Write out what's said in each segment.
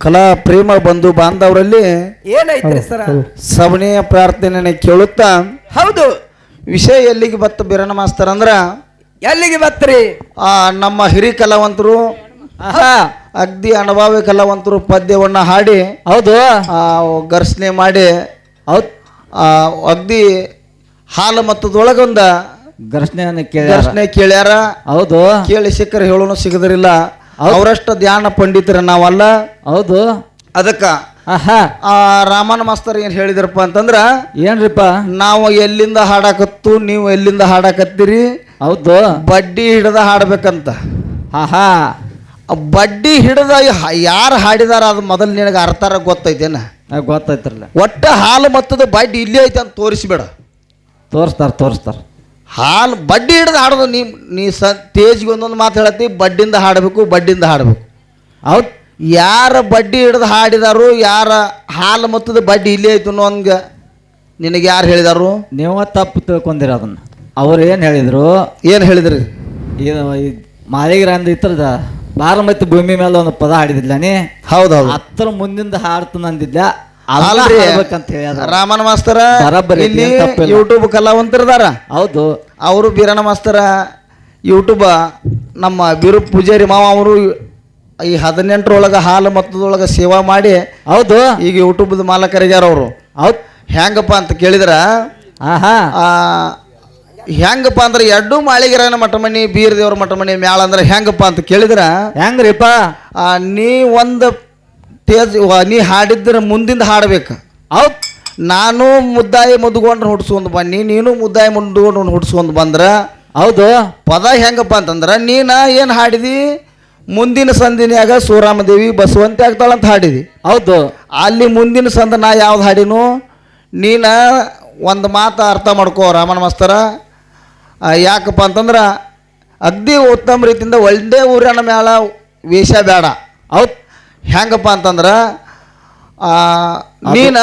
ಕಲಾ ಪ್ರೇಮ ಬಂಧು ಬಾಂಧವರಲ್ಲಿ ಏನೈತ್ರಿ ಸರ? ಸವಣೆಯ ಪ್ರಾರ್ಥನೆ ಕೇಳುತ್ತಾ ಹೌದು. ವಿಷಯ ಎಲ್ಲಿಗೆ ಬತ್ತು ಬಿರಣ ಮಾಸ್ತರ್ ಅಂದ್ರ? ಎಲ್ಲಿಗೆ ಬತ್ತರಿ ಆ ನಮ್ಮ ಹಿರಿ ಕಲಾವಂತರು ಅಗ್ದಿ ಅನುಭವಿ ಕಲಾವಂತರು ಪದ್ಯವನ್ನ ಹಾಡಿ ಹೌದು. ಆ, ಘರ್ಷಣೆ ಮಾಡಿ ಹೌದ್. ಆ, ಅಗ್ದಿ ಹಾಲು ಮತ್ತದೊಳಗೊಂದ ಘರ್ಷಣೆ ಕೇಳಿ ಘರ್ಷಣೆ ಕೇಳ್ಯಾರ. ಹೌದು. ಕೇಳಿ ಸಿಕ್ಕರೆ ಹೇಳೋನು ಸಿಗದಿರಿಲ್ಲ ಅವರಷ್ಟು ಧ್ಯಾನ ಪಂಡಿತರ ನಾವಲ್ಲ. ಹೌದು. ಅದಕ್ಕ ಆ ರಾಮನ ಮಾಸ್ತರ್ ಏನ್ ಹೇಳಿದ್ರಪ್ಪ ಅಂತಂದ್ರ ಏನ್ರಿಪ್ಪ? ನಾವು ಎಲ್ಲಿಂದ ಹಾಡಾಕತ್ತು ನೀವು ಎಲ್ಲಿಂದ ಹಾಡಾಕತ್ತೀರಿ? ಹೌದು. ಬಡ್ಡಿ ಹಿಡ್ದ ಹಾಡ್ಬೇಕಂತ. ಆಹಾ. ಬಡ್ಡಿ ಹಿಡ್ದ ಯಾರು ಹಾಡಿದಾರ ಅದು ಮೊದಲು ನಿನಗೆ ಅರ್ಥಾರ ಗೊತ್ತೈತೇನ? ಗೊತ್ತೈತ್ರಲ್ಲ ಒಟ್ಟ ಹಾಲು ಮತ್ತದ ಬಡ್ಡಿ ಇಲ್ಲೇ ಐತೆ ಅಂತ ತೋರಿಸ್ಬೇಡ. ತೋರಿಸ್ತಾರ ತೋರಿಸ್ತಾರ. ಹಾಲು ಬಡ್ಡಿ ಹಿಡ್ದು ಹಾಡೋದು ನೀ ನೀ ಸ ತೇಜ್ಗೆ ಒಂದೊಂದು ಮಾತು ಹೇಳತ್ತಿ ಬಡ್ಡಿಂದ ಹಾಡಬೇಕು ಬಡ್ಡಿಂದ ಹಾಡಬೇಕು. ಹೌದ್? ಯಾರ ಬಡ್ಡಿ ಹಿಡ್ದು ಹಾಡಿದಾರು ಯಾರ ಹಾಲು ಮತ್ತದ ಬಡ್ಡಿ ಇಲ್ಲೇ ಆಯ್ತು ಅನ್ನೋ ಹಂಗೆ ನಿನಗೆ ಯಾರು ಹೇಳಿದಾರು? ನೀವು ತಪ್ಪು ತಿಳ್ಕೊಂಡಿರ ಅದನ್ನ. ಅವ್ರು ಏನು ಹೇಳಿದ್ರು? ಏನು ಹೇಳಿದ್ರಿ? ಇದು ಮಾಲೀಗರ ಅಂದ ಇತ್ತರದ ಬಾರಮತಿ ಭೂಮಿ ಮೇಲೆ ಒಂದು ಪದ ಹಾಡಿದಿಲ್ಲ ನೀ? ಹೌದೌದು ಹತ್ರ ಮುಂದಿಂದ ಹಾಡ್ತು ಅಂದಿದ್ಲ ರಾಮನ ಮಾಸ್ತರ ಇಲ್ಲಿ. ಯೂಟ್ಯೂಬ್ ಕಲಾವಂತರದಾರ. ಹೌದು. ಅವರು ಬೀರಣ್ಣ ಮಾಸ್ತರ ಯೂಟ್ಯೂಬ ನಮ್ಮ ಬಿರು ಪೂಜಾರಿ ಮಾವ ಅವರು ಈ ಹದಿನೆಂಟರೊಳಗೆ ಹಾಲು ಮೊತ್ತದೊಳಗೆ ಸೇವಾ ಮಾಡಿ ಹೌದು. ಈಗ ಯೂಟ್ಯೂಬ್ದ ಮಾಲಕರಿಗ್ಯಾರ ಅವರು. ಹೌದು. ಹೆಂಗಪ್ಪ ಅಂತ ಕೇಳಿದ್ರ? ಆಹಾ. ಹೆಂಗಪ್ಪ ಅಂದ್ರೆ ಎರಡು ಮಾಳಿಗೆರನ ಮಠ ಮನಿ ಬೀರ್ ದೇವ್ರ ಮಠ ಮನಿ ಮ್ಯಾಳ ಅಂದ್ರೆ ಹೆಂಗಪ್ಪ ಅಂತ ಕೇಳಿದ್ರ? ಹೆಂಗ್ರಿಪ್ಪ? ನೀ ಒಂದು ತೇಜ್ ನೀ ಹಾಡಿದ್ರೆ ಮುಂದಿಂದ ಹಾಡಬೇಕು. ಹೌದ್. ನಾನು ಮುದ್ದಾಯಿ ಮುದ್ಕೊಂಡು ಹುಡ್ಸ್ಕೊಂಡು ಬನ್ನಿ ನೀನು ಮುದ್ದಾಯಿ ಮುಂದ್ಕೊಂಡು ಹುಡ್ಸ್ಕೊಂಡು ಬಂದ್ರ. ಹೌದು. ಪದ ಹೆಂಗಪ್ಪ ಅಂತಂದ್ರ ನೀನು ಏನು ಹಾಡಿದಿ? ಮುಂದಿನ ಸಂದಿನ್ಯಾಗ ಸೂರಾಮದೇವಿ ಬಸವಂತಿ ಆಗ್ತಾಳಂತ ಹಾಡಿದಿ. ಹೌದು. ಅಲ್ಲಿ ಮುಂದಿನ ಸಂದ ನಾ ಯಾವ್ದು ಹಾಡಿನು? ನೀನು ಒಂದು ಮಾತು ಅರ್ಥ ಮಾಡ್ಕೋ ರಾಮನ ಮಾಸ್ತರ. ಯಾಕಪ್ಪ ಅಂತಂದ್ರ ಅಗ್ದಿ ಉತ್ತಮ ರೀತಿಯಿಂದ ಒಳ್ಳೆ ಊರಿನ ಮ್ಯಾಲ ವೇಷ ಬೇಡ ಹೌದ್. ಹೆಂಗಪ್ಪ ಅಂತಂದ್ರ ನೀನು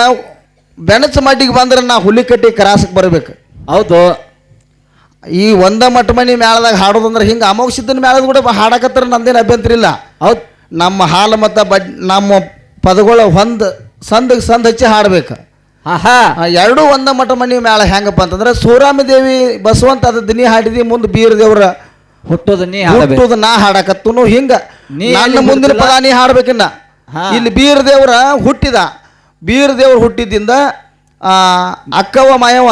ಬೆಣಚ ಮಟ್ಟಿಗೆ ಬಂದ್ರೆ ನಾ ಹುಲಿ ಕಟ್ಟಿ ಕ್ರಾಸಕ್ಕೆ ಬರಬೇಕು. ಹೌದು. ಈ ಒಂದ ಮಟ್ಟ ಮನಿ ಮೇಳದಾಗ ಹಾಡೋದಂದ್ರೆ ಹಿಂಗೆ ಅಮೋಕ್ಷಿದ್ದನ ಮೇಳದ ಕೂಡ ಹಾಡಕತ್ತಾರ ನಂದೇನು ಅಭ್ಯಂತರ ಇಲ್ಲ. ಹೌದು. ನಮ್ಮ ಹಾಲು ಮತ್ತು ಬಡ್ ನಮ್ಮ ಪದಗಳ ಹೊಂದ ಸಂದ ಸಂದ ಹಚ್ಚಿ ಹಾಡಬೇಕು. ಆಹಾ. ಎರಡೂ ಒಂದ ಮಟ್ಟ ಮನಿ ಮೇಳ ಹೆಂಗಪ್ಪ ಅಂತಂದ್ರೆ ಸೂರಾಮದೇವಿ ಬಸವಂತ ಅದು ದಿನಿ ಹಾಡಿದಿ ಮುಂದೆ ಬೀರ್ ದೇವ್ರ ಹುಟ್ಟೋದು ನೀ ಹಾಡಬೇಕು. ಹುಟ್ಟುದು ನಾ ಹಾಡಕತ್ತುನು ಹಿಂಗ. ನೀ ನನ್ನ ಎಲ್ಲಿ ಮುಂದಿನ ಪದ ನೀ ಹಾಡ್ಬೇಕಿನ್ನ. ಹಾ. ಇಲ್ಲಿ ಬೀರ್ ದೇವ್ರ ಹುಟ್ಟಿದ. ಬೀರ್ ದೇವ್ರ ಹುಟ್ಟಿದ್ದಿಂದ ಆ, ಅಕ್ಕವ ಮಾಯವ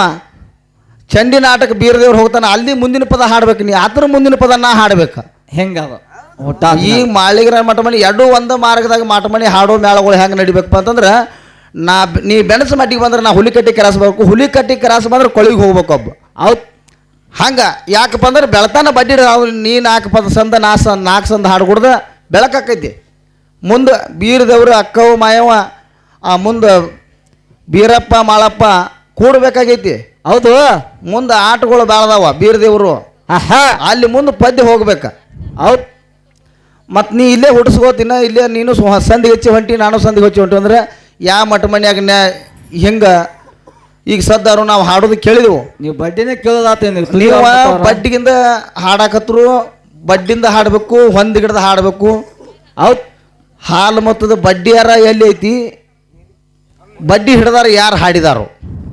ಚಂಡಿ ನಾಟಕ ಬೀರ್ ದೇವ್ರು ಹೋಗ್ತಾನ ಅಲ್ಲಿ ಮುಂದಿನ ಪದ ಹಾಡ್ಬೇಕು ನೀ. ಅದ್ರ ಮುಂದಿನ ಪದ ನಾ ಹಾಡ್ಬೇಕು. ಹೆಂಗದ ಹುಟ್ಟ ಈ ಮಾಳಿಗರ ಮಟಮಣಿ ಎರಡೂ ಒಂದ ಮಾರ್ಗದಾಗ ಮಟಮಣಿ ಹಾಡೋ ಮೇಳಗಳು ಹೆಂಗೆ ನಡಿಬೇಕಪ್ಪ ಅಂತಂದ್ರೆ ನಾ ನೀ ಬೆಣಸ ಮಟ್ಟಿಗೆ ಬಂದ್ರೆ ನಾ ಹುಲಿ ಕಟ್ಟಿ ಕ್ರಾಸ್ ಬರ್ಬೇಕು ಹುಲಿ ಕಟ್ಟಿ ಕ್ರಾಸ್ ಬಂದ್ರೆ ಕೊಳಿಗೆ ಹೋಗ್ಬೇಕು ಒಬ್ಬ. ಹೌದ್ ಹಂಗ ಯಾಕಪ್ಪ ಅಂದ್ರೆ ಬೆಳತಾನ ಬಡ್ಡಿ ನೀ ನಾಲ್ಕು ಪದ ಸಂದ ನಾ ಸ ನಾಲ್ಕು ಸಂದ ಹಾಡು ಕುಡ್ದ ಬೆಳಕಾಕೈತಿ ಮುಂದೆ ಬೀರದವ್ರು ಅಕ್ಕವು ಮಾಯವ ಆ ಮುಂದೆ ಬೀರಪ್ಪ ಮಾಳಪ್ಪ ಕೂಡಬೇಕಾಗೈತಿ. ಹೌದು. ಮುಂದೆ ಆಟಗಳು ಬೆಳೆದವ ಬೀರದೇವರು. ಅಲ್ಲಿ ಮುಂದೆ ಪದ್ಯ ಹೋಗ್ಬೇಕು. ಹೌದ್. ಮತ್ತು ನೀ ಇಲ್ಲೇ ಹುಡ್ಸ್ಕೋತಿನ ಇಲ್ಲೇ ನೀನು ಸಂದಿಗೆ ಹಚ್ಚಿ ಹೊಂಟಿ ನಾನು ಸಂದಿಗೆ ಹಚ್ಚಿ ಹೊಂಟಿ ಅಂದ್ರೆ ಯಾವ ಮಠ ಮನೆಯಾಗ ನ್ಯಾ ಹಿಂಗೆ ಈಗ ಸದ್ದಾರು ನಾವು ಹಾಡೋದು ಕೇಳಿದೆವು. ನೀವು ಬಡ್ಡಿನೇ ಕೇಳೋದಾತೇನು ನೀವು ಬಡ್ಡಿಗಿಂದ ಹಾಡಾಕತ್ರು ಬಡ್ಡಿಂದ ಹಾಡಬೇಕು ಹೊಂದಿಗಿಡ್ದ ಹಾಡಬೇಕು. ಹೌದ್. ಹಾಲು ಮತ್ತದ ಬಡ್ಡಿಯಾರ ಎಲ್ಲಿ ಐತಿ? ಬಡ್ಡಿ ಹಿಡ್ದಾರ ಯಾರು ಹಾಡಿದಾರು?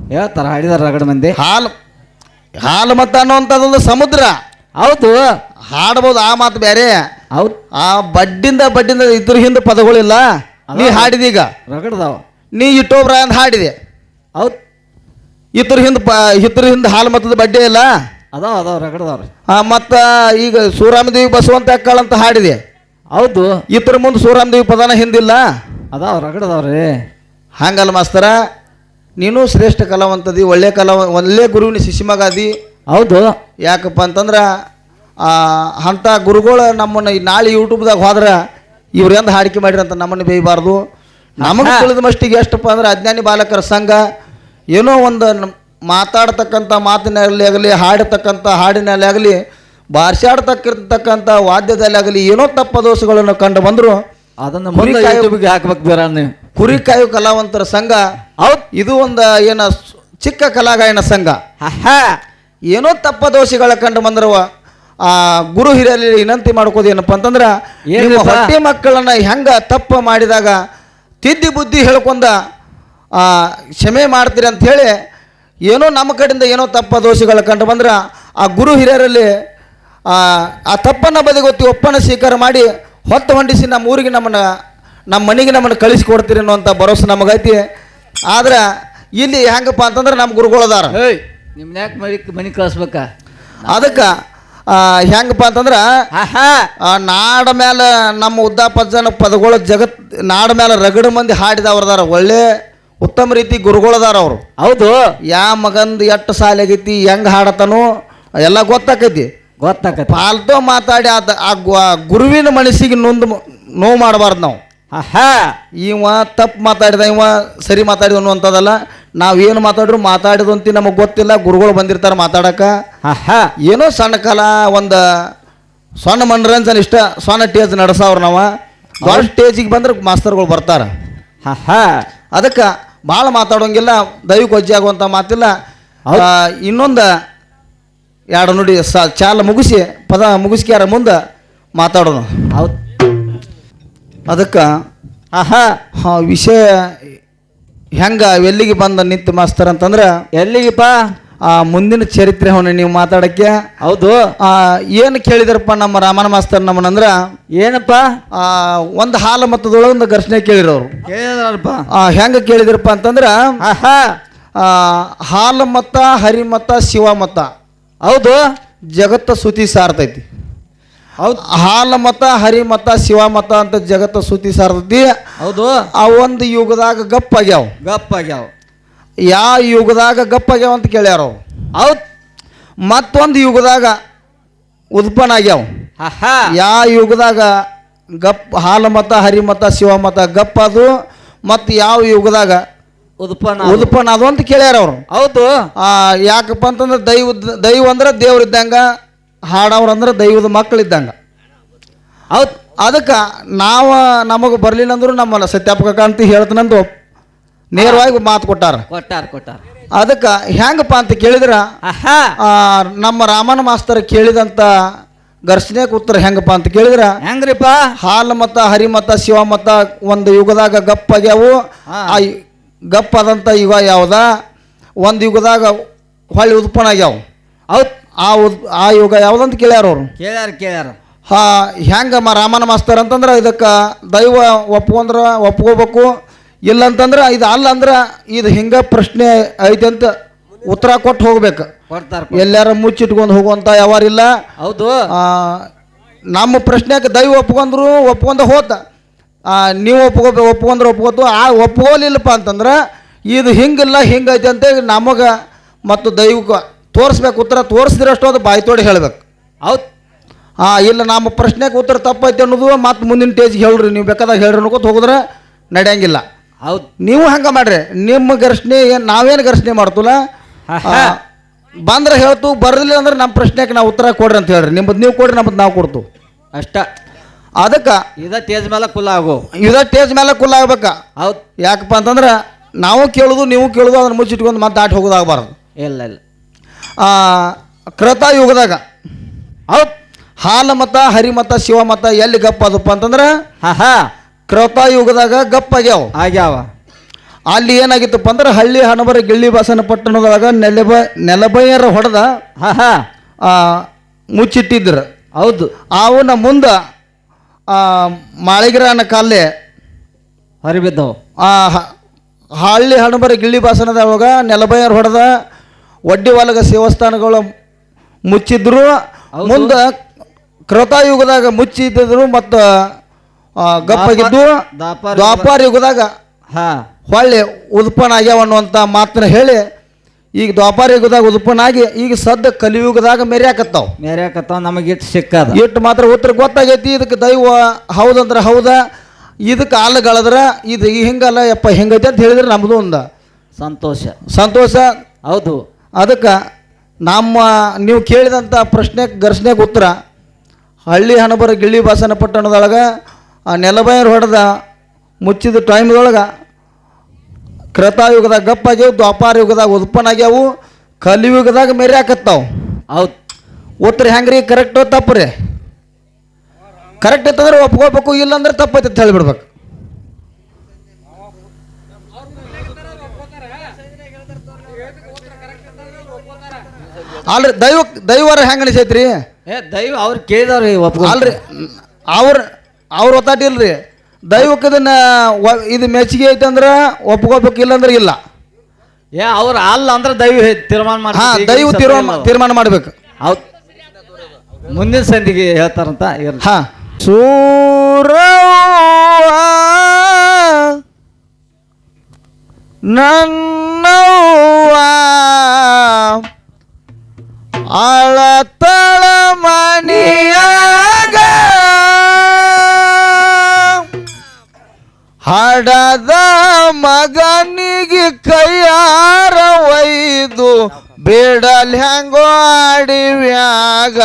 ಹೇಳ್ತಾರ ಹಾಡಿದಾರ ರಗಡ ಮಂದಿ. ಹಾಲು ಹಾಲು ಮತ್ತ ಅನ್ನುವಂಥದ್ದು ಸಮುದ್ರ. ಹೌದು. ಹಾಡ್ಬೋದು ಆ ಮಾತು ಬೇರೆ ಹೌದು. ಆ ಬಡ್ಡಿಂದ ಬಡ್ಡಿಂದ ಇದ್ರ ಹಿಂದೆ ಪದಗಳಿಲ್ಲ. ನೀ ಹಾಡಿದೀಗ ರಗಡ್ದಾವ ನೀ ಇಟ್ಟೋಬ್ರ ಅಂತ ಹಾಡಿದೆ. ಹೌದ್. ಇದ್ರ ಹಿಂದೆ ಪ ಇದ್ರ ಹಿಂದೆ ಹಾಲು ಮತದ ಬಡ್ಡಿ ಇಲ್ಲ ಅದಾವ ಅದಾವ ರಗಡದವ್ರಿ ಮತ್ತ ಈಗ ಸೂರಾಮದೇವಿ ಬಸವಂತ ಅಕ್ಕಳ ಅಂತ ಹಾಡಿದೆ. ಹೌದು. ಇತರ ಮುಂದೆ ಸೂರಾಮದೇವಿ ಪದನ ಹಿಂದಿಲ್ಲ? ಅದಾವ ರಗಡದವ್ರಿ ಹಂಗಲ್ಲ ಮಾಸ್ತರ. ನೀನು ಶ್ರೇಷ್ಠ ಕಲಾವಂತದಿ ಒಳ್ಳೆ ಕಲಾವ ಒಳ್ಳೆ ಗುರುವಿನ ಶಿಶಿಮಗಾದಿ ಹೌದು. ಯಾಕಪ್ಪ ಅಂತಂದ್ರೆ ಅಂಥ ಗುರುಗಳು ನಮ್ಮನ್ನು ಈ ನಾಳೆ ಯೂಟ್ಯೂಬ್ದಾಗ ಹೋದ್ರೆ ಇವ್ರು ಎಂದ ಹಾಡಿಕೆ ಮಾಡಿರಂತ ನಮ್ಮನ್ನು ಬೇಯಬಾರ್ದು. ನಮಗೆ. ತಿಳಿದ ಮಷ್ಟಿಗೆ ಎಷ್ಟಪ್ಪ ಅಂದ್ರೆ ಅಜ್ಞಾನಿ ಬಾಲಕರ ಸಂಘ ಏನೋ ಒಂದು ಮಾತಾಡ್ತಕ್ಕಂಥ ಮಾತಿನಲ್ಲಿ ಆಗಲಿ ಹಾಡತಕ್ಕಂಥ ಹಾಡಿನಲ್ಲಿ ಆಗಲಿ ಬಾರ್ಸಾಡ್ತಕ್ಕಿರ್ತಕ್ಕಂಥ ವಾದ್ಯದಲ್ಲಿ ಆಗಲಿ ಏನೋ ತಪ್ಪ ದೋಷಗಳನ್ನು ಕಂಡು ಬಂದರು. ಅದನ್ನು ಮುಂದೆ ಯೂಟ್ಯೂಬ್ಗೆ ಹಾಕ್ಬೇಕು ಬೇರ ಕುರಿ ಕಾಯು ಕಲಾವಂತರ ಸಂಘ. ಹೌದು. ಇದು ಒಂದು ಏನ ಚಿಕ್ಕ ಕಲಾಗಾಯನ ಸಂಘ. ಏನೋ ತಪ್ಪ ದೋಷಿಗಳ ಕಂಡು ಬಂದ್ರವ. ಆ ಗುರು ಹಿರಿಯಲ್ಲಿ ವಿನಂತಿ ಮಾಡ್ಕೋದು ಏನಪ್ಪ ಅಂತಂದ್ರೆ? ಹೊಟ್ಟೆ ಮಕ್ಕಳನ್ನ ಹೆಂಗ ತಪ್ಪ ಮಾಡಿದಾಗ ತಿದ್ದಿ ಬುದ್ಧಿ ಹೇಳ್ಕೊಂಡ ಕ್ಷಮೆ ಮಾಡ್ತೀರಿ ಅಂತ ಹೇಳಿ ಏನೋ ನಮ್ಮ ಕಡೆಯಿಂದ ಏನೋ ತಪ್ಪ ದೋಷಗಳು ಕಂಡು ಬಂದ್ರೆ ಆ ಗುರು ಹಿರಿಯರಲ್ಲಿ ಆ ತಪ್ಪನ್ನು ಬದಿಗೊತ್ತಿ ಒಪ್ಪನ್ನು ಸ್ವೀಕಾರ ಮಾಡಿ ಹೊತ್ತು ಹೊಂಡಿಸಿ ನಮ್ಮ ಊರಿಗೆ ನಮ್ಮನ್ನು ನಮ್ಮ ಮನೆಗೆ ನಮ್ಮನ್ನು ಕಳಿಸಿಕೊಡ್ತೀರಿ ಅನ್ನೋಂಥ ಭರವಸೆ ನಮಗೈತಿ. ಆದ್ರೆ ಇಲ್ಲಿ ಹೆಂಗಪ್ಪ ಅಂತಂದ್ರೆ ನಮ್ಮ ಗುರುಗಳದಾರ ಅದಾರ. ನಿಮ್ನ ಯಾಕೆ ಮನೆ ಮನೆ ಕಳಿಸ್ಬೇಕ? ಅದಕ್ಕೆ ಹೆಂಗಪ್ಪ ಅಂತಂದ್ರೆ ನಾಡ ಮೇಲೆ ನಮ್ಮ ಉದ್ದಾಪಜ್ಜನ ಪದಗಳ ಜಗತ್ ನಾಡ ಮೇಲೆ ರಗಡ ಮಂದಿ ಹಾಡಿದವ್ರದಾರ. ಒಳ್ಳೆ ಉತ್ತಮ ರೀತಿ ಗುರುಗಳದಾರ ಅವರು. ಹೌದು. ಯಾ ಮಗಂದು ಎಷ್ಟು ಸಾಲ ಆಗೈತಿ ಹೆಂಗೆ ಹಾಡತನು ಎಲ್ಲ ಗೊತ್ತಾಕೈತಿ. ಗೊತ್ತಾಕತ್ತ ಪಾಲ್ತೋ ಮಾತಾಡಿ ಆತ ಆ ಗುರುವಿನ ಮನಸ್ಸಿಗೆ ನೊಂದು ನೋವು ಮಾಡಬಾರ್ದು ನಾವು. ಹಾ ಇವ ತಪ್ಪು ಮಾತಾಡಿದ ಇವ ಸರಿ ಮಾತಾಡಿದ ಅನ್ನುವಂಥದ್ದಲ್ಲ ನಾವು ಏನು ಮಾತಾಡ್ರು ಮಾತಾಡಿದಂತಿ ನಮಗೆ ಗೊತ್ತಿಲ್ಲ ಗುರುಗಳು ಬಂದಿರ್ತಾರೆ ಮಾತಾಡಕ್ಕೆ ಆಹಾ. ಏನೋ ಸಣ್ಣ ಕಾಲ ಒಂದು ಸಣ್ಣ ಮನರಂಜನೆ ಇಷ್ಟ ಸಣ್ಣ ಟೇಜ್ ನಡೆಸವ್ರು ನಾವು. ದೊಡ್ಡ ಸ್ಟೇಜಿಗೆ ಬಂದ್ರೆ ಮಾಸ್ತರ್ಗಳು ಬರ್ತಾರೆ. ಆಹಾ ಅದಕ್ಕೆ ಭಾಳ ಮಾತಾಡೋಂಗಿಲ್ಲ ದೈವಿಕ ವಜ್ಜೆ ಆಗುವಂಥ ಮಾತಿಲ್ಲ. ಇನ್ನೊಂದು ಎರಡು ನುಡಿ ಸ ಚಾಲ ಮುಗಿಸಿ ಪದ ಮುಗಿಸ್ಕ್ಯಾರ ಮುಂದೆ ಮಾತಾಡೋಣ. ಹೌದು. ಅದಕ್ಕೆ ಆಹಾ ಆ ವಿಷಯ ಹೆಂಗೆ ಎಲ್ಲಿಗೆ ಬಂದ ನಿಂತು ಮಾಸ್ತರ್ ಅಂತಂದ್ರೆ ಎಲ್ಲಿಗಪ್ಪ? ಆ ಮುಂದಿನ ಚರಿತ್ರೆ ಅವನ ನೀವು ಮಾತಾಡಕ್ಕೆ ಹೌದು. ಆ, ಏನು ಕೇಳಿದ್ರಪ್ಪ ನಮ್ಮ ರಾಮನ ಮಾಸ್ತರ್ ನಮ್ಮನಂದ್ರ ಏನಪ್ಪ? ಆ, ಒಂದು ಹಾಲು ಮತದೊಳಗೆ ಒಂದು ಘರ್ಷಣೆ ಕೇಳಿರೋರು. ಹೆಂಗ ಆ, ಹೆಂಗೆ ಕೇಳಿದ್ರಪ್ಪ ಅಂತಂದ್ರ ಆಹಾ. ಆ, ಹಾಲು ಮತ ಹರಿಮತ ಶಿವ ಮತ ಹೌದು. ಜಗತ್ತ ಸುತಿ ಸಾರ್ತೈತಿ. ಹೌದು. ಹಾಲು ಮತ ಹರಿ ಮತ ಶಿವ ಮತ ಅಂತ ಜಗತ್ತ ಸುತಿ ಸಾರ್ತೈತಿ. ಹೌದು. ಆ ಒಂದು ಯುಗದಾಗ ಗಪ್ಪಾಗ್ಯಾವ ಆಗ್ಯಾವ. ಗಪ್ಪಾಗ್ಯಾವ ಯಾವ ಯುಗದಾಗ ಗಪ್ಪಾಗ್ಯಾವ ಆಗ್ಯಾವ ಅಂತ ಕೇಳ್ಯಾರ ಅವು ಮತ್ತೊಂದು ಯುಗದಾಗ ಉತ್ಪನ್ನ ಆಗ್ಯಾವ. ಯಾವ ಯುಗದಾಗ ಗಪ್ ಹಾಲು ಮತ ಹರಿಮತ ಶಿವ ಮತ ಗಪ್ ಅದು ಮತ್ತು ಯಾವ ಯುಗದಾಗ ಉತ್ಪನ್ನ ಉತ್ಪನ್ನ ಅದು ಅಂತ ಕೇಳ್ಯಾರ ಅವರು. ಹೌದು. ಆ, ಯಾಕಪ್ಪ ಅಂತಂದ್ರೆ ದೈವ ದೈವ ಅಂದ್ರೆ ದೇವ್ರ ಇದ್ದಂಗ ಹಾಡವ್ರು ಅಂದ್ರೆ ದೈವದ ಮಕ್ಕಳಿದ್ದಂಗ ಹೌದು. ಅದಕ್ಕೆ ನಾವು ನಮಗೆ ಬರಲಿಲ್ಲ ಅಂದ್ರೂ ನಮ್ಮ ಸತ್ಯಾಪಕ ಅಂತ ಹೇಳ್ತಾನಂದು ನೇರವಾಗಿ ಮಾತು ಕೊಟ್ಟಾರ. ಕೊಟ್ಟಾರ ಕೊಟ್ಟಾರ. ಅದಕ್ಕೆ ಹೆಂಗಪ್ಪ ಅಂತ ಕೇಳಿದ್ರ ಆ, ನಮ್ಮ ರಾಮನ ಮಾಸ್ತರ್ ಕೇಳಿದಂತ ಘರ್ಷಣೆಗೆ ಉತ್ತರ ಹೆಂಗಪ್ಪ ಅಂತ ಕೇಳಿದ್ರ ಹೆಂಗ್ರಿಪ್ಪ? ಹಾಲು ಮತ ಹರಿಮತ ಶಿವ ಮತ ಒಂದು ಯುಗದಾಗ ಗಪ್ಪ ಆಗ್ಯಾವು. ಹಾ. ಆ ಯು- ಗಪ್ ಆದಂಥ ಯುಗ ಯಾವ್ದ? ಒಂದು ಯುಗದಾಗ ಹೊಳ್ಳಿ ಉತ್ಪನ್ನ ಆಗ್ಯಾವ. ಹೌದು. ಆ ಉದ್ ಆ ಯುಗ ಯಾವ್ದಂತ ಕೇಳ್ಯಾರ ಅವರು. ಕೇಳ್ಯಾರ ಕೇಳ್ಯಾರ. ಹಾ ಹೆಂಗ ಮ ರಾಮನ ಮಾಸ್ತರ್ ಅಂತಂದ್ರೆ ಇದಕ್ಕೆ ದೈವ ಒಪ್ಕೊಂಡ್ರ ಒಪ್ಕೋಬೇಕು. ಇಲ್ಲಂತಂದ್ರೆ ಇದು ಅಲ್ಲ ಅಂದ್ರೆ ಇದು ಹಿಂಗೆ ಪ್ರಶ್ನೆ ಐತೆ ಅಂತ ಉತ್ತರ ಕೊಟ್ಟು ಹೋಗ್ಬೇಕು. ಕೊಡ್ತಾರ ಎಲ್ಲಾರ ಮುಚ್ಚಿಟ್ಕೊಂಡು ಹೋಗುವಂಥ ಯಾವಾರಿಲ್ಲ ಹೌದು. ಆ, ನಮ್ಮ ಪ್ರಶ್ನೆಗೆ ದೈವ ಒಪ್ಕೊಂಡ್ರು ಒಪ್ಕೊಂಡ ಹೋತ ಆ, ನೀವು ಒಪ್ಕೋ ಒಪ್ಕೊಂಡ್ರೆ ಒಪ್ಕೋತು. ಆ ಒಪ್ಕೋಲಿಲ್ಲಪ್ಪ ಅಂತಂದ್ರೆ ಇದು ಹಿಂಗಿಲ್ಲ ಹಿಂಗೈತೆ ಅಂತ ನಮಗೆ ಮತ್ತು ದೈವಕ್ಕೆ ತೋರಿಸ್ಬೇಕು. ಉತ್ತರ ತೋರಿಸಿದ್ರಷ್ಟು ಅದು ಬಾಯಿ ತೋಡಿ ಹೇಳ್ಬೇಕು. ಹೌದು. ಆ ಇಲ್ಲ ನಮ್ಮ ಪ್ರಶ್ನೆಗೆ ಉತ್ತರ ತಪ್ಪೈತೆ ಅನ್ನೋದು ಮತ್ತು ಮುಂದಿನ ಟೇಜ್ಗೆ ಹೇಳ್ರಿ. ನೀವು ಬೇಕಾದಾಗ ಹೇಳ್ರಿ ಅನ್ಕೋತ ಹೋಗಿದ್ರೆ ನಡೆಯಂಗಿಲ್ಲ. ಹೌದು. ನೀವು ಹಂಗೆ ಮಾಡ್ರಿ. ನಿಮ್ಮ ಘರ್ಷಣೆ ಏನು ನಾವೇನು ಘರ್ಷಣೆ ಮಾಡ್ತಲ್ಲ. ಬಂದ್ರೆ ಹೇಳ್ತು ಬರಲಿಲ್ಲ ಅಂದ್ರೆ ನಮ್ಮ ಪ್ರಶ್ನೆಗೆ ನಾವು ಉತ್ತರ ಕೊಡ್ರಿ ಅಂತ ಹೇಳ್ರಿ. ನಿಮ್ಮದು ನೀವು ಕೊಡ್ರಿ ನಮ್ಮದು ನಾವು ಕೊಡ್ತು. ಅಷ್ಟ. ಅದಕ್ಕೆ ಇದ ತೇಜ್ ಮೇಲೆ ಕುಲ್ಲ ಆಗು. ಇದ ಟೇಜ್ ಮೇಲೆ ಕುಲ್ಲ ಆಗ್ಬೇಕ. ಹೌದು. ಯಾಕಪ್ಪ ಅಂತಂದ್ರೆ ನಾವು ಕೇಳೋದು ನೀವು ಕೇಳೋದು ಅದನ್ನ ಮುಚ್ಚಿಟ್ಕೊಂಡು ಮತ್ತೆ ದಾಟಿ ಹೋಗೋದಾಗಬಾರ್ದು ಇಲ್ಲ ಇಲ್ಲ. ಆ, ಕ್ರತ ಯುಗದಾಗ. ಹೌದು. ಹಾಲ ಮತ ಹರಿಮತ ಶಿವಮತ ಎಲ್ಲಿ ಗಪ್ಪ ಅದಪ್ಪ ಅಂತಂದ್ರೆ ಹಾ ಕ್ರತ ಯುಗದಾಗ ಗಪ್ಪ ಆಗ್ಯಾವ. ಆಗ್ಯಾವ ಅಲ್ಲಿ ಏನಾಗಿತ್ತಪ್ಪ ಅಂದ್ರೆ ಹಳ್ಳಿ ಹಣಬರ ಗಿಳ್ಳಿ ಬಾಸನ ಪಟ್ಟಣದೊಳಗ ನೆಲಬ ನೆಲಬಯ್ಯರ ಹೊಡೆದ ಆ, ಮುಚ್ಚಿಟ್ಟಿದ್ರು. ಹೌದು. ಅವನ ಮುಂದೆ ಮಾಳಿಗಿರಾನ ಕಾಲೇ ಹೊರಬಿದ್ದವು. ಆ ಹ- ಹಳ್ಳಿ ಹಣಬರ ಗಿಳ್ಳಿ ಬಾಸನದೊಳಗ ನೆಲಬಯ್ಯರ್ ಹೊಡೆದ ಒಡ್ಡಿ ಒಲಗ ಸೇವಸ್ಥಾನಗಳು ಮುಚ್ಚಿದ್ರು. ಮುಂದೆ ಕೃತಯುಗದಾಗ ಮುಚ್ಚಿದ್ರು ಮತ್ತು ಗಪ್ಪಾಗಿದ್ದು ದ್ವಾಪಾರ ದ್ವಾಪಾರ ಯುಗದಾಗ ಹಾ. ಹೊಳ್ಳಿ ಉತ್ಪನ್ನ ಆಗ್ಯಾವ ಅನ್ನುವಂಥ ಮಾತನ್ನ ಹೇಳಿ ಈಗ ದ್ವಾಪಾರ ಯುಗದಾಗ ಉತ್ಪನ್ನ ಆಗಿ ಈಗ ಸದ್ಯ ಕಲಿಯುಗದಾಗ ಮೆರ್ಯಾಕತ್ತಾವ. ಮೇರ್ಯಾಕತ್ತಾವ ನಮಗೆ ಇಟ್ಟು ಸಿಕ್ಕದ. ಇಟ್ಟು ಮಾತ್ರ ಉತ್ತರ ಗೊತ್ತಾಗೈತಿ ಇದಕ್ಕೆ ದೈವ ಹೌದಂದ್ರೆ ಹೌದ ಇದಕ್ಕೆ ಆಲಗಳದ್ರ ಇದು ಹಿಂಗಲ್ಲ ಯಪ್ಪ ಹೆಂಗೈತಿ ಅಂತ ಹೇಳಿದ್ರೆ ನಮ್ಮದು ಒಂದು. ಸಂತೋಷ. ಸಂತೋಷ? ಹೌದು. ಅದಕ್ಕೆ ನಮ್ಮ ನೀವು ಕೇಳಿದಂಥ ಪ್ರಶ್ನೆ ಘರ್ಷಣೆಗೆ ಉತ್ತರ ಹಳ್ಳಿ ಹಣಬರ ಗಿಳ್ಳಿ ಬಾಸನ ಪಟ್ಟಣದೊಳಗೆ ಆ ನೆಲಬೈರು ಹೊಡೆದ ಮುಚ್ಚಿದ ಟೈಮ್ದೊಳಗೆ ಕ್ರತಾಯುಗದಾಗ ಗಪ್ಪಾಗ್ಯಾವ ದ್ವಾಪಾರ ಯುಗದಾಗ ಉತ್ಪನ್ನ ಆಗ್ಯಾವು ಕಲಿಯುಗದಾಗ ಮೇರೆ ಹಾಕತ್ತಾವು ಹೌದು. ಉತ್ತರ ಹೆಂಗ್ರಿ? ಕರೆಕ್ಟು ತಪ್ಪು ರೀ ಕರೆಕ್ಟ್ ಇತ್ತಂದ್ರೆ ಒಪ್ಕೋಬೇಕು ಇಲ್ಲಂದ್ರೆ ತಪ್ಪೈತೆ ಅಂತ ಹೇಳಿಬಿಡ್ಬೇಕು. ಅಲ್ರಿ ದೈವ ದೈವರ ಹೆಂಗೆ ಅನಿಸೈತ್ರಿ? ಏ ದೈವ ಅವ್ರು ಕೇಳಿದವ್ರಿ ಒಪ್ಕೊ ಅಲ್ರಿ ಅವ್ರ ಅವ್ರ ಒತ್ತಾಟಿಲ್ರಿ ದೈವಕ್ಕೆ ಇದನ್ನ ಇದು ಮೆಚ್ಚುಗೆ ಐತೆ ಅಂದ್ರೆ ಒಪ್ಕೋಬೇಕು ಇಲ್ಲಂದ್ರೆ ಇಲ್ಲ. ಏ ಅವ್ರು ಅಲ್ಲ ಅಂದ್ರೆ ದೈವ ಹೇ- ತೀರ್ಮಾನ ಹಾ ಮಾಡ್ತಾರೆ ದೈವ ತೀರ್ಮಾನ ತೀರ್ಮಾನ ಮಾಡ್ಬೇಕು. ಅವ್ ಮುಂದಿನ ಸಂಧಿಗೆ ಹೇಳ್ತಾರಂತ ಹಾ. ಸೂರ ನನ್ನವ್ವ ಅಳತಳ ಮನಿಯಾಗ ಹಡದ ಮಗನಿಗೆ ಕೈಯಾರ ಒಯ್ದು ಬೇಡಲ್ ಹೆಂಗೋ ಆಡಿವ್ಯಾಗ?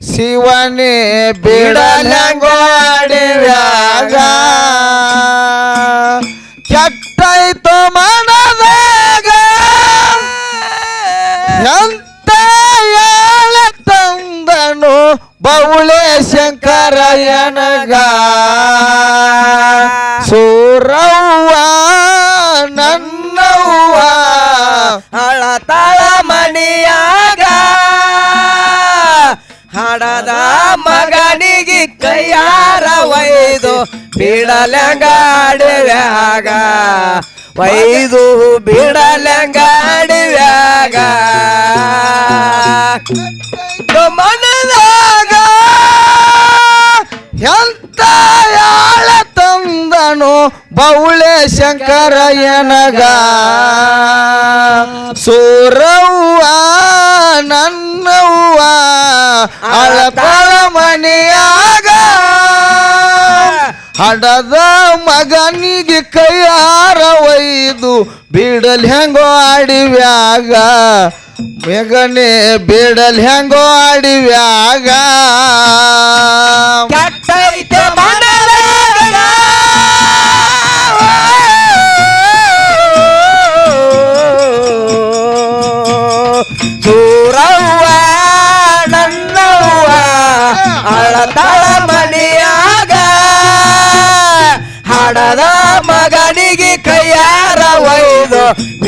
ಶಿವನೇ ಬೇಡಲ್ ಹೆಂಗೋ ಆಡಿವ್ಯಾಗ? ಕೆಟ್ಟೈತು ಮನದಾಗ. ಬೌಳೆ ಶಂಕರಯ್ಯನಗ. ಸೂರವ್ವ ನನ್ನವ್ವ ಹಳತಾಳ ಮಣಿಯಾಗ. ಹಡದ ಮಗನಿಗೆ ಕೈಯಾರ ವೈದು ಬಿಡಲಂಗಾಡುವ್ಯಾಗ ಒಯ್ದು ಬಿಡಲಂಗಾಡುವ್ಯಾಗ ಮನದಾಗ ತಂದನು ಬೌಳೆ ಶಂಕರಯ್ಯನಗ. ಸೂರವ್ವ ನನ್ನವ್ವ ಅಳತಳ ಮನೆಯಾಗ ಹಡದ ಮಗನಿಗೆ ಕೈಯಾರ ಒಯ್ದು ಬಿಡಲ್ ಹೆಂಗೋ ಆಡಿವ್ಯಾಗ. ಮಗನೇ ಬಿಡಲ್ ಹೆಂಗೋ ಆಡಿವ್ಯಾಗ.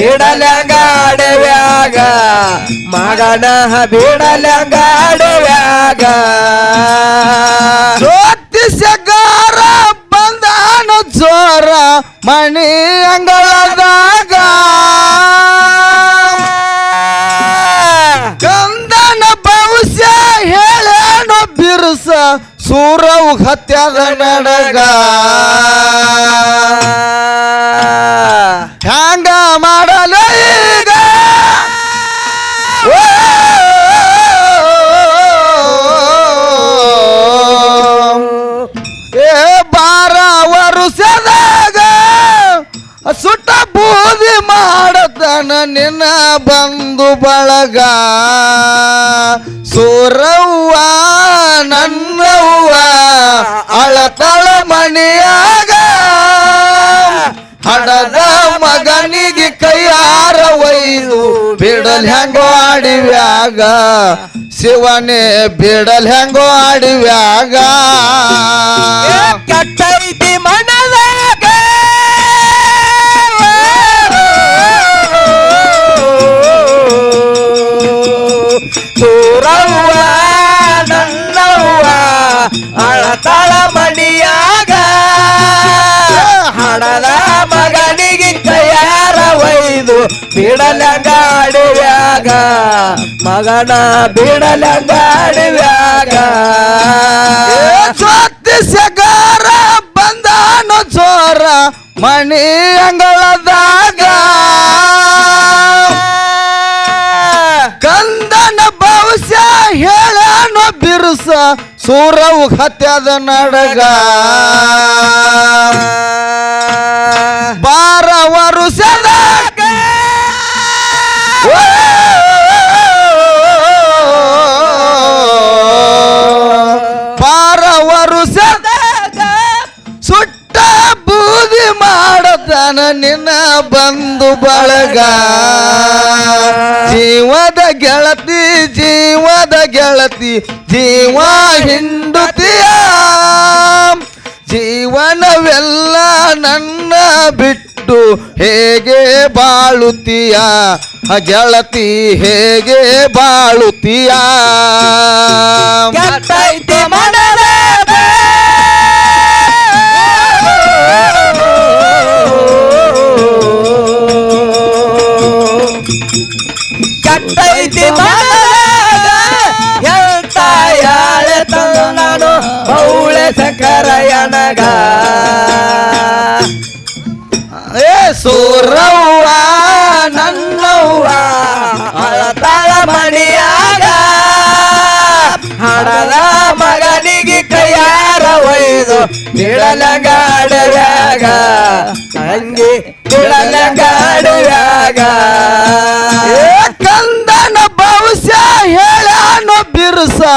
ಬಿಡಲಂಗಾಡುವ್ಯಾಗ ಮಗನ ಬಿಡಲಂಗಾಡವ್ಯಾಗ ಜ್ಯೋತಿಷಗಾರ ಬಂದಾನ ಜೋರ ಮಣಿ ಅಂಗಳದಾಗ. ಕಂದನ ಭವಿಷ್ಯ ಹೇಳೇನು ಬಿರುಸ, ಸೂರವು ಹತ್ಯದ ನಡಗ. ಹ್ಯಾಂಗ ಮಾಡಲ ಬಂದು ಬಳಗ, ಸೋರವ್ವ, ನನ್ನವ್ವ, ಅಳತಳ ಮಣಿಯಾಗ ಹಡದ ಮಗನಿಗೆ ಕೈಯಾರ ಒಯ್ದು ಬಿಡಲ್ ಹೆಂಗೋ ಆಡಿವ್ಯಾಗ, ಶಿವನೇ ಬಿಡಲ್ ಹೆಂಗೋ ಆಡಿವ್ಯಾಗ. ಕಟ್ಟೈತಿ ಮನದಾಗ ಅಳತಳ ಮಡಿಯಾಗ ಹಣದ ಮಗನಿಗೆ ಕೈಯಾರ ಒಯ್ದು ಬಿಡಲಂಗಾಡುವ್ಯಾಗ ಮಗನ ಬಿಡಲಂಗಾಡುವ್ಯಾಗ ಜ್ಯೋತಿಷಗಾರ ಬಂದಾನು ಚೋರ ಮಣಿ ಅಂಗಳದಾಗ ಸೂರವು ಹತ್ಯದ ನಡಗ. ಮಾಡತನ ನಿನ್ನ ಬಂದು ಬಳಗ. ಜೀವದ ಗೆಳತಿ ಜೀವದ ಗೆಳತಿ, ಜೀವ ಹಿಂಡುತಿಯ ಜೀವನವೆಲ್ಲ ನನ್ನ ಬಿಟ್ಟು ಹೇಗೆ ಬಾಳುತ್ತೀಯ? ಗೆಳತಿ ಹೇಗೆ ಬಾಳುತ್ತೀಯ? ಕೆಟ್ಟೈತಿ ಎಂತ ಯಾಳೆ ಮನದ ನಾನು ಬೌಳೆ ಸಕರಯಣಗ ಏ ಸೂರವ್ವ ನನ್ನವ್ವ ಅಳತಾಳ ಮಣಿಯಾಗ ಹಣದ ಮಗನಿಗೆ ಕೈಯಾರ ಒಯ್ದು ಬಿಡಲಂಗಾಡುವಾಗ ತಂಗಿ ಬಿಡಲಂಗಾಡುವಾಗ ಏ ಬಿರುಸ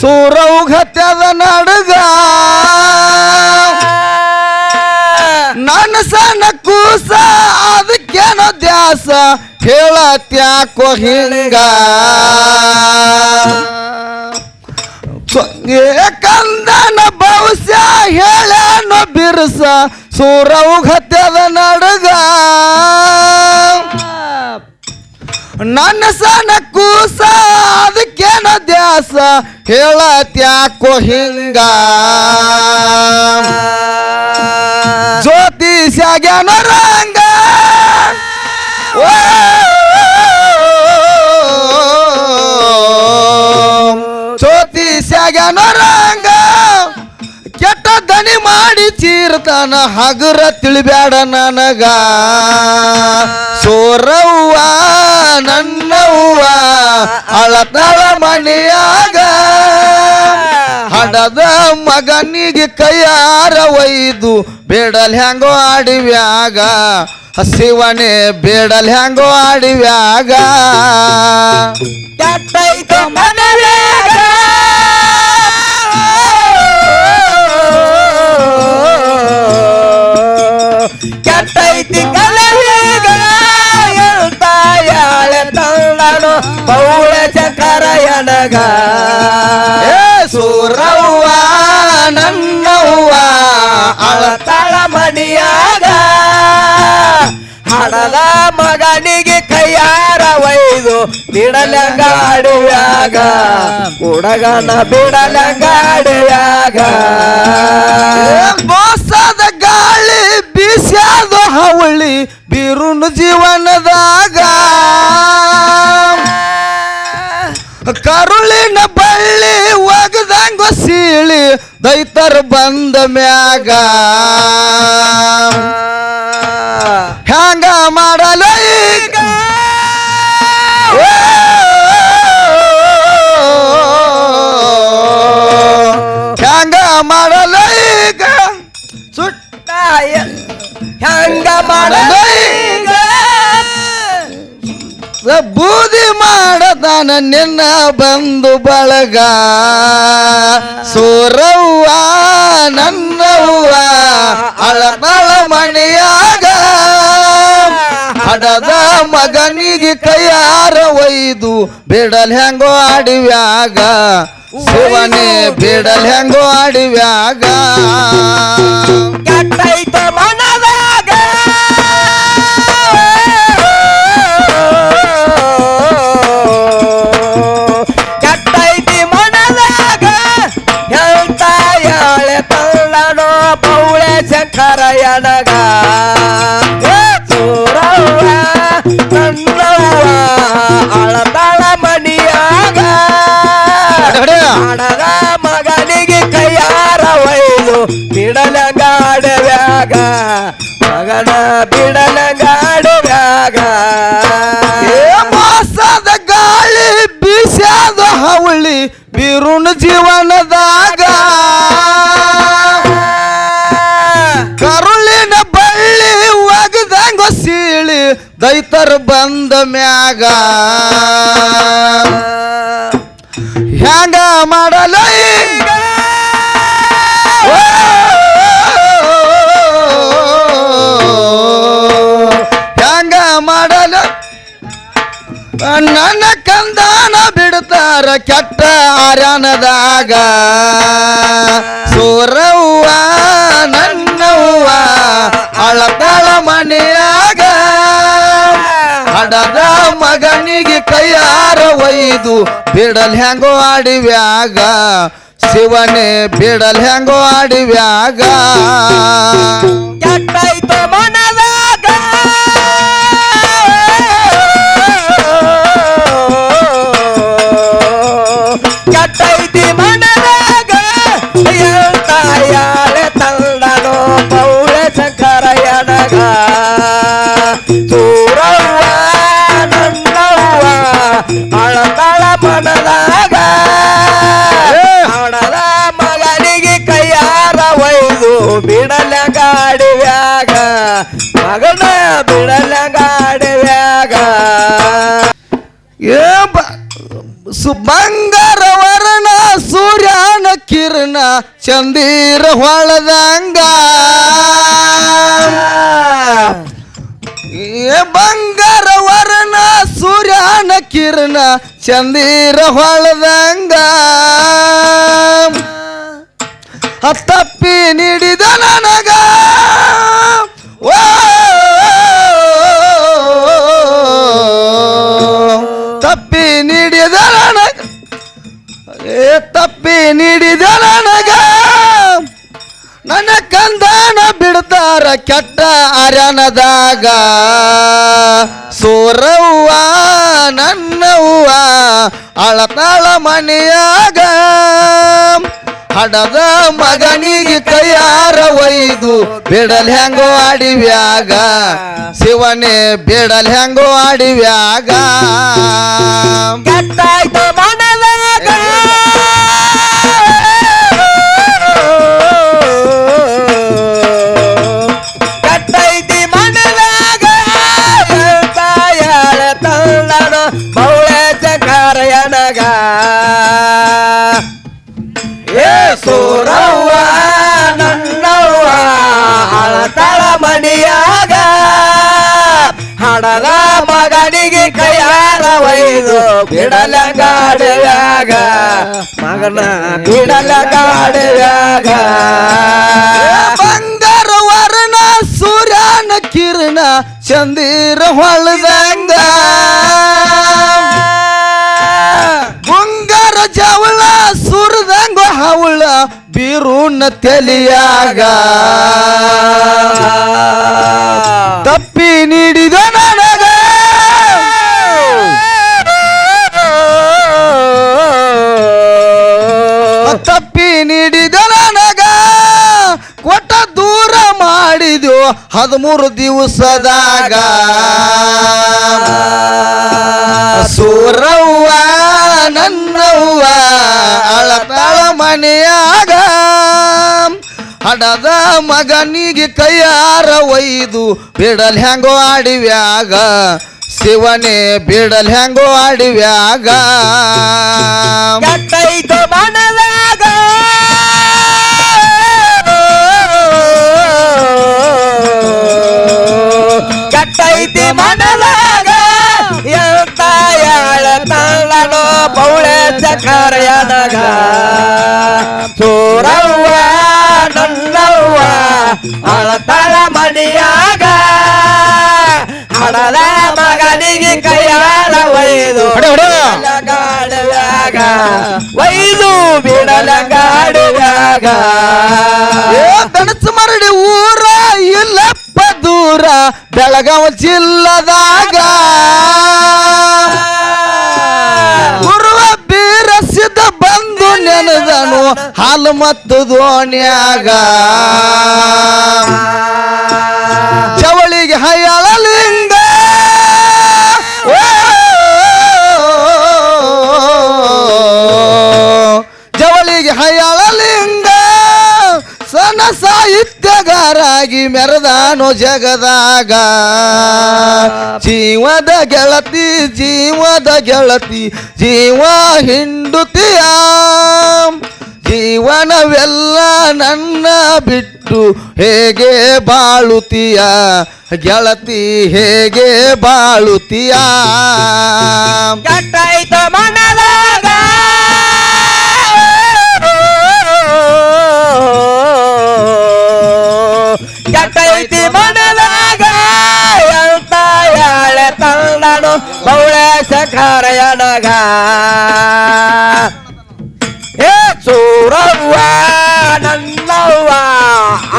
ಸೂರೌಘತ್ಯದ ನಡುಗ. ನನ್ನ ಸಣ್ಣ ಕೂಸ ಅದಕ್ಕೇನೋ ದ್ಯಾಸ ಹೇಳತ್ಯಾಕೋ ಹಿಂಗ. ಕಂದನ ಭವಿಷ್ಯ ಹೇಳಾನು ಬಿರುಸ ಸೂರೌಘತ್ಯದ ನಡುಗ. ನನ್ನ ಸಣ್ಣ ಕೂಸ ಅದಕ್ಕೇನೋ ದ್ಯಾಸ ಹೇಳತ್ಯಾಕೋ ಹಿಂಗ. ಜ್ಯೋತಿಷ್ಯಾಗ್ಯಾನ ರಂಗ ಮಾಡಿ ಚೀರ್ತಾನ ಹಗುರ ತಿಳಿಬ್ಯಾಡ ನನಗ. ಸೋರವ್ವ, ನನ್ನವ್ವ, ಅಳತಳ ಮನೆಯಾಗ. ಹಡದ ಮಗನಿಗೆ ಕೈಯಾರ ಒಯ್ದು ಬೇಡಲ್ ಹ್ಯಾಂಗೋ ಆಡಿವ್ಯಾಗ. ಹಸಿವಣೆ ಬೇಡಲ್ ಹ್ಯಾಂಗೋ ಆಡಿವ್ಯಾಗ. ಏ ಸೂರವ್ವ ನನ್ನವ್ವ ಅಳತಾಳ ಮಡಿಯಾಗ ಹಣದ ಮಗನಿಗೆ ಕೈಯಾರ ಒಯ್ದು ಗಾಡಿಯಾಗ ಹುಡುಗನ ಬಿಡಲಂಗಾಡುವಾಗ ಏ ಮೋಸದ ಗಾಳಿ ಬೀಸ್ಯಾದ ಹವಳಿ ಬಿರುನು ಜೀವನದಾಗ. ಕರುಳಿನ ಬಳ್ಳಿ ಒಗದಂಗ ಸೀಳಿ ದೈತರು ಬಂದ ಮ್ಯಾಗ. ಹ್ಯಾಂಗ ಮಾಡಲ ಈಗ? ಹ್ಯಾಂಗ ಮಾಡಲ ಸುಟ್ಟ ಹ್ಯಾಂಗ ಮಾಡಲ? ಬೂದಿ ಮಾಡದಾನ ನಿನ್ನ ಬಂದು ಬಳಗ. ಸೂರವ್ವ, ನನ್ನವ್ವ ಅಳತಳ ಮಣಿಯಾಗ ಹಡದ ಮಗನಿಗೆ ಕೈಯಾರ ಒಯ್ದು ಬಿಡಲ್ ಹೆಂಗೋ ಆಡಿವ್ಯಾಗ. ಶಿವನೇ ಬಿಡಲ್ ಹೆಂಗೋ ಆಡಿವ್ಯಾಗ. ಕೆಟ್ಟೈತ ಮನದಾಗ ಶಂಕರಯನಗ ಸೂರವ್ವ ನನ್ನವ್ವ ಅಳತಾಳ ಮಣಿಯಾಗ. ಹಣದ ಮಗನಿಗೆ ಕೈಯಾರ ಒಯ್ದು ಬಿಡಲಂಗಾಡುವಾಗ ಮಗನ ಏ ಮಾಸದ ಗಾಳಿ ಬೀಸ್ಯಾದ ಹವಳಿ ಬಿರುಣ ಜೀವನದಾಗ. ಕರುಳಿನ ಬಳ್ಳಿ ಒಗದಂಗ ಸೀಳಿ ದೈತರ ಬಂದ ಮ್ಯಾಗ. ಹ್ಯಾಂಗ ಮಾಡಲ ಹ್ಯಾಂಗ ಮಾಡಲ? ನನ್ನ ಕಂದಾನ ಬಿಡ್ತಾರ ಕೆಟ್ಟ ಆರ್ಯಾನದಾಗ ಸೂರವ್ವ, ನನ್ನವ್ವ, ಅಳತಾಳ ಮನೆ ಮನೆಯಾಗ. ಹಡದ ಮಗನಿಗೆ ಕೈಯಾರ ಒಯ್ದು ಬಿಡಲ್ ಹೆಂಗೋ ಆಡಿವ್ಯಾಗ. ಶಿವನೇ, ಬಿಡಲ್ ಹೆಂಗೋ ಆಡಿವ್ಯಾಗ. ಕೆಟ್ಟ ಮನದಾಗ ಬಿಡಲ ಗಾಡಿವ್ಯಾಗ ಮಗನ ಬಿಡಲ ಗಾಡಿವ್ಯಾಗ ಏ ಬ- ಸು ಬಂಗಾರ ವರ್ಣ ಸೂರ್ಯನ ಕಿರಣ, ಚಂದಿರ ಹೊಳದಂಗ. ಏ ಬಂಗಾರ ವರ್ಣ ಸೂರ್ಯನ ಕಿರಣ, ಚಂದಿರ ಹೊಳದಂಗ. ತಪ್ಪಿ ನೀಡಿದ ತಪ್ಪಿ ನೀಡಿದ ನನಗ ಏ ತಪ್ಪಿ ನೀಡಿದ ನನಗ ನನ್ನ ಕಂದನ ಬಿಡ್ತಾರ ಕೆಟ್ಟ ಅರನದಾಗ ಸೋರವ್ವ ನನ್ನವ್ವ ಅಳತಾಳ ಮನೆಯಾಗ ಹಡದ ಮಗನಿಗೆ ಕೈಯಾರ ಒಯ್ದು ಬೇಡಲ್ ಹೆಂಗೋ ಆಡಿವ್ಯಾಗ. ಶಿವನೇ ಬಿಡಲ್ ಹೆಂಗೋ ಆಡಿವ್ಯಾಗ. ಒಯ್ದು ಬಿಡಲ ಗಾಡಿಯಾಗ ಮಗನ ಬಿಡಲ ಗಾಡಿಯಾಗ ಬಂಗಾರ ವರ್ಣ ಸೂರ್ಯನ ಕಿರಣ ಚಂದಿರ ಹೊಳದಂಗ. ಬಂಗಾರ ಜವಳ ಸುರದಂಗ ಹವಳ ಬೀರುನ ತೆಲಿಯಾಗ. ಹದಿಮೂರು ದಿವಸದಾಗ ಸೂರವ್ವ, ನನ್ನವ್ವ, ಅಳತಾಳ ಮನೆಯಾಗ ಹಡದ ಮಗನಿಗೆ ಕೈಯಾರ ಒಯ್ದು ಬಿಡಲ್ ಹೆಂಗೋ ಆಡಿವ್ಯಾಗ, ಶಿವನೇ ಬಿಡಲ್ ಹೆಂಗೋ ಆಡಿವ್ಯಾಗ. ಕೆಟ್ಟೈತಿ ಮನದಾಗ ಎಳ್ತಾಯಾಳ ತಳ್ಳನು ಪೌಳ ಚಕರಯನಗ ಸೂರವ್ವ ನನ್ನವ್ವ ಅಳತಳ ಮಣಿಯಾಗ ಹಡದ ಮಗನಿಗೆ ಕೈಯಾರ ಒಯ್ದು ಹೊಡೆ, ಹೊಡೆ. ಗಾಡುವಾಗ ಒಯ್ದು ಬಿಡಲ ಗಾಡುವಾಗ ಏ ದೂರ ಬೆಳಗಾವ ಜಿಲ್ಲದಾಗ. ಗುರುವ ಬೀರಸಿದ ಬಂದು ನೆನೆದನು ಹಾಲು ಮತ್ತು ದೋಣ್ಯಾಗ. ಸಾಹಿತ್ಯಗಾರಾಗಿ ಮೆರೆದಾನು ಜಗದಾಗ. ಜೀವದ ಗೆಳತಿ ಜೀವದ ಗೆಳತಿ, ಜೀವ ಹಿಂಡುತಿಯ. ಜೀವನವೆಲ್ಲ ನನ್ನ ಬಿಟ್ಟು ಹೇಗೆ ಬಾಳುತ್ತೀಯ ಗೆಳತಿ ಹೇಗೆ ಬಾಳುತ್ತೀಯ ನನಗ ಏ, ಸೂರವ್ವ, ನನ್ನವ್ವ,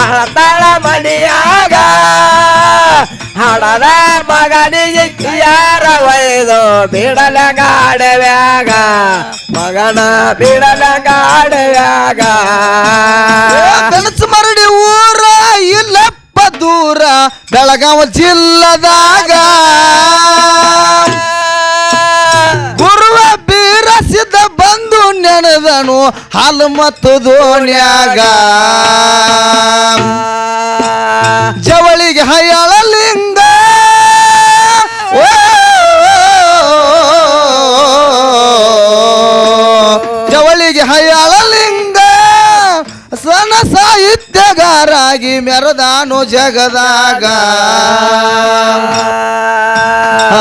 ಅಳತಾಳ ಮಣಿಯಾಗ ಹಡದ ಮಗನಿಗೆ ಯಾರ ಒಯ್ದು ಬಿಡಲ ಗಾಡವ್ಯಾಗ ಮಗನ ಬಿಡಲ ಗಾಡವ್ಯಾಗ ಕನಸು ಮರಡಿ ಊರ ಇಲ್ಲಪ್ಪ ದೂರ. ಬೆಳಗಾವ ಜಿಲ್ಲದಾಗ ಹಾಲು ಮತ್ತು ದೋಣ್ಯಾಗ. ಜವಳಿಗೆ ಹಯ್ಯಾಳ ಲಿಂಗ ಓ, ಜವಳಿಗೆ ಹಯ್ಯಾಳ ಸನ ಸಾಹಿತ್ಯಗಾರಾಗಿ ಮೆರದಾನು ಜಗದಾಗ.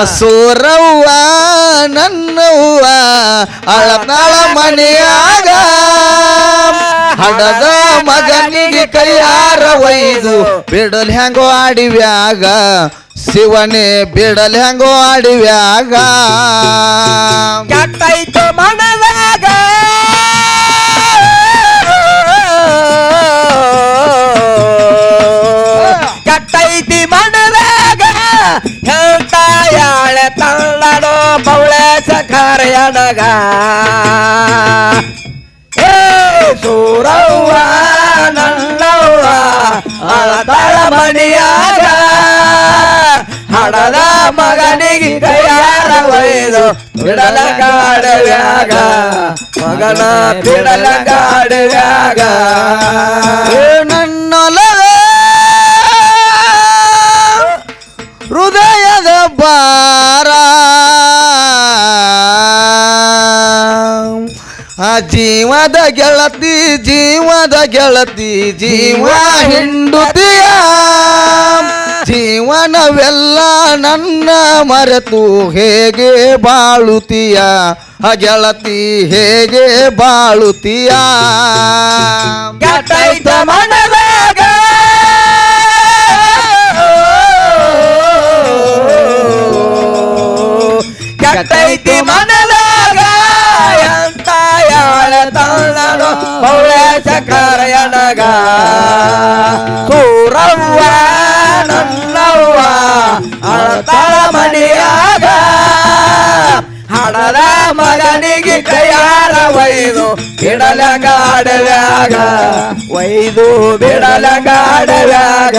ಸೂರವ್ವ, ನನ್ನವ್ವ ಅಳತಾಳ ಮನೆಯಾಗ. ಹಡದ ಮಗನಿಗೆ ಕೈಯಾರ ಒಯ್ದು ಬಿಡಲ್ ಹೆಂಗೋ ಆಡಿವ್ಯಾಗ. ಶಿವನೇ, ಬಿಡಲ್ ಹೆಂಗೋ ಆಡಿವ್ಯಾಗ. ಕೆಟ್ಟೈತು ಮನದಾಗ ಸಖಾರಯನಗ ಏ ಸೂರವ್ವ ನನ್ನವ್ವ ಅಳತಾಳ ಮಣಿಯಾಗ ಹಡದ ಮಗನಿಗೆ ಕೈಯಾರ ಒಯ್ದು ಬಿಡಲ ಗಾಡವ್ಯಾಗ ಮಗನ ಬಿಡಲ ಗಾಡವ್ಯಾಗ ಏ ಆ ಜೀವದ ಗೆಳತಿ ಜೀವದ ಗೆಳತಿ ಜೀವ ಹಿಂಡುತಿಯ ಜೀವನವೆಲ್ಲ ನನ್ನ ಮರೆತು ಹೇಗೆ ಬಾಳುತಿಯ? ಆ ಗೆಳತಿ ಹೇಗೆ ಬಾಳುತಿಯ? ಕೆಟ್ಟೈತ ಪೌಳೆ ಸಕರಯನಗ ಸೂರವ್ವ ನನ್ನವ್ವ, ಅಳತಳ ಮನೆಯಾಗ. ಹಣದ ಮಗನಿಗೆ ಕೈಯಾರ ಒಯ್ದು ಬಿಡಲ ಗಾಡವ್ಯಾಗ ಒಯ್ದು ಬಿಡಲ ಗಾಡವ್ಯಾಗ